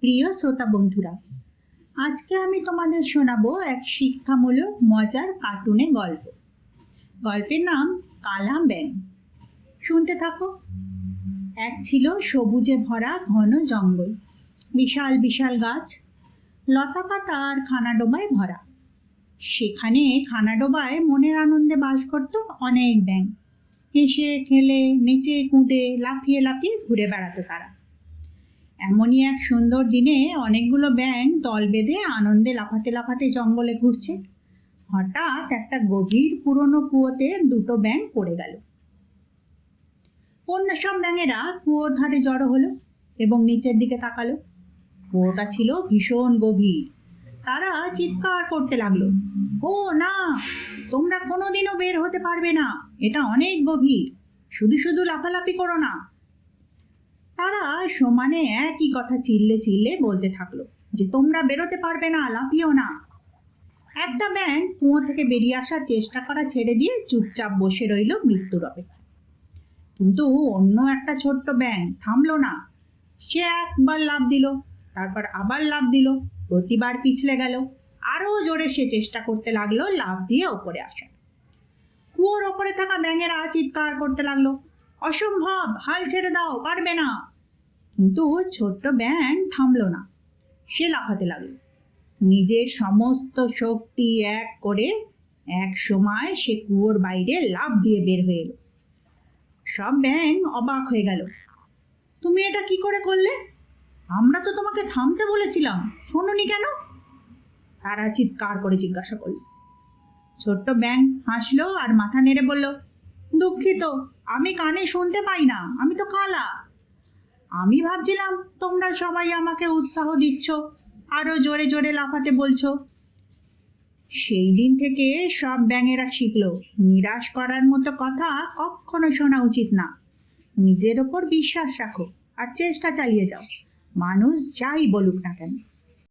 প্রিয় শ্রোতা বন্ধুরা, আজকে আমি তোমাদের শোনাবো এক শিক্ষামূলক, মজার কার্টুনে গল্প। গল্পের নাম কালা ব্যাং শুনতে থাকো। এক ছিল সবুজে ভরা ঘন জঙ্গল, বিশাল বিশাল গাছ লতা পাতা আর খানাডোবায় ভরা। সেখানে খানাডোবায় মনের আনন্দে বাস করত অনেক ব্যাঙ। হেসে, খেলে, নেচে, কুঁদে, লাফিয়ে লাফিয়ে ঘুরে বেড়াতো তারা। এমনই এক সুন্দর দিনে অনেকগুলো ব্যাঙ দল বেঁধে আনন্দে লাফাতে লাফাতে জঙ্গলে ঘুরছে। হঠাৎ একটা গভীর পুরনো কুয়োতে দুটো ব্যাঙ পড়ে গেল। অন্য সব ব্যাঙেরা কুয়োর ধারে জড়ো হলো এবং নিচের দিকে তাকালো। কুয়োটা ছিল ভীষণ গভীর। তারা চিৎকার করতে লাগল, ও না, তোমরা কোনোদিনও বের হতে পারবে না, এটা অনেক গভীর। শুধু শুধু লাফালাফি করো না তারা সমানে একই কথা চিল্লে চিল্লে বলতে থাকল যে, তোমরা বেরোতে পারবে না, লাফিও না। একটা ব্যাঙ কুয়ো থেকে বেরিয়ে আসার চেষ্টা করা ছেড়ে দিয়ে চুপচাপ বসে রইল মৃত্যুর অপেক্ষা কিন্তু অন্য একটা ছোট্ট ব্যাঙ থামলো না। সে একবার লাফ দিল, তারপর আবার লাফ দিল, প্রতিবার পিছলে গেল। আরও জোরে সে চেষ্টা করতে লাগল, লাফ দিয়ে ওপরে আসার কুয়োর ওপরে থাকা ব্যাঙেরা চিৎকার করতে লাগল। অসম্ভব, হাল ছেড়ে দাও, পারবে না। কিন্তু ছোট্ট ব্যাং থামলো না। সে লাফাতে লাগল। নিজের সমস্ত শক্তি এক করে এক সময় সে কুয়োর বাইরে লাফ দিয়ে বের হয়ে এলো। সব ব্যাং অবাক হয়ে গেল। তুমি এটা কি করে করলে? আমরা তো তোমাকে থামতে বলেছিলাম, শোনোনি কেন? তারা চিৎকার করে জিজ্ঞাসা করল। ছোট্ট ব্যাং হাসলো আর মাথা নেড়ে বলল দুঃখিত, আমি কানে শুনতে পাই না, আমি তো কালা আমি ভাবছিলাম, তোমরা সবাই আমাকে উৎসাহ দিচ্ছ, আরও জোরে জোরে লাফাতে বলছো। সেই দিন থেকে সব ব্যাঙেরা শিখল, নিরাশ করার মতো কথা কখনো শোনা উচিত না। নিজের ওপর বিশ্বাস রাখো আর চেষ্টা চালিয়ে যাও। মানুষ যাই বলুক না কেন।